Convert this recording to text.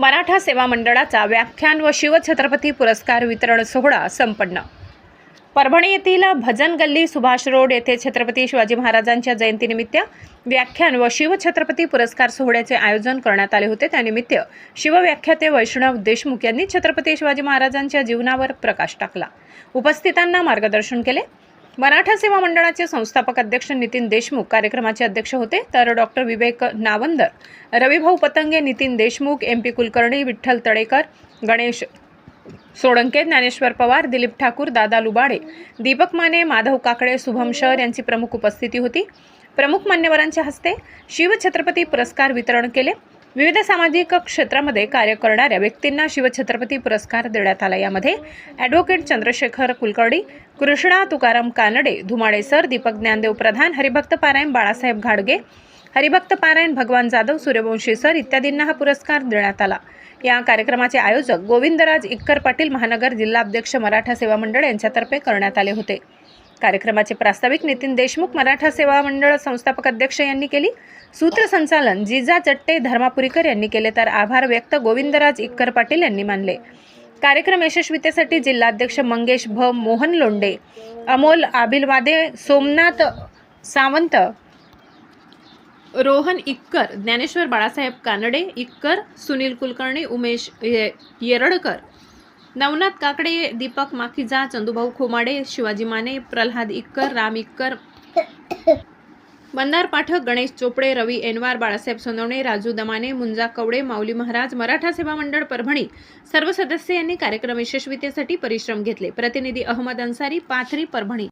मराठा सेवा मंडळाचा व्याख्यान व शिवछत्रपती पुरस्कार वितरण सोहळा संपन्न. परभणी येथील भजन गल्ली सुभाष रोड येथे छत्रपती शिवाजी महाराजांच्या जयंतीनिमित्त व्याख्यान व शिवछत्रपती पुरस्कार सोहळ्याचे आयोजन करण्यात आले होते. त्यानिमित्त शिवव्याख्याते वैष्णव देशमुख यांनी छत्रपती शिवाजी महाराजांच्या जीवनावर प्रकाश टाकला. उपस्थितांना मार्गदर्शन केले. मराठा सेवा मंडळाचे संस्थापक अध्यक्ष नितीन देशमुख कार्यक्रमाचे अध्यक्ष होते. तर doctor Vivek Navandar Ravibhau Patange Nitin Deshmukh M P Kulkarni Vitthal Talekar Ganesh Solanke Dnyaneshwar Pawar Dilip Thakur Dada Lubade Deepak Mane Madhav Kakade Shubham शर यांची प्रमुख उपस्थिती होती. प्रमुख मान्यवरांच्या हस्ते शिवछत्रपती पुरस्कार वितरण केले. विविध सामाजिक क्षेत्रामध्ये कार्य करणाऱ्या व्यक्तींना शिवछत्रपती पुरस्कार देण्यात आला. यामध्ये ॲडव्होकेट चंद्रशेखर कुलकर्णी कृष्णा तुकाराम कानडे धुमाडे सर दीपक ज्ञानदेव प्रधान हरिभक्त पारायण बाळासाहेब घाडगे हरिभक्त पारायण भगवान जाधव सूर्यवंशी सर इत्यादींना हा पुरस्कार देण्यात आला. या कार्यक्रमाचे आयोजक गोविंदराज इक्कर पाटील महानगर जिल्हाध्यक्ष मराठा सेवा मंडळ यांच्यातर्फे करण्यात आले होते. कार्यक्रमाचे प्रास्ताविक नितीन देशमुख मराठा सेवा मंडळ संस्थापक अध्यक्ष यांनी केली. सूत्रसंचालन जिजा चट्टे धर्मापुरीकर यांनी केले तर आभार व्यक्त गोविंदराज इक्कर पाटील यांनी मानले. कार्यक्रम यशस्वीतेसाठी जिल्हाध्यक्ष मंगेश भ. मोहन लोंडे अमोल आबिलवादे सोमनाथ सावंत रोहन इक्कर ज्ञानेश्वर बाळासाहेब कानडे इक्कर सुनील कुलकर्णी उमेश ये- येरडकर नवनाथ काकडे दीपक माखीजा चंदूभाऊ खोमाडे शिवाजी माने प्रल्हाद इक्कर राम इक्कर मंदार पाठक गणेश चोपडे रवी एनवार बाळासाहेब सोनवणे राजू दमाने मुंजा कवडे माऊली महाराज मराठा सेवा मंडळ परभणी. सर्व सदस्य यांनी कार्यक्रम यशस्वीतेसाठी परिश्रम घेतले. प्रतिनिधी अहमद अन्सारी पाथरी परभणी.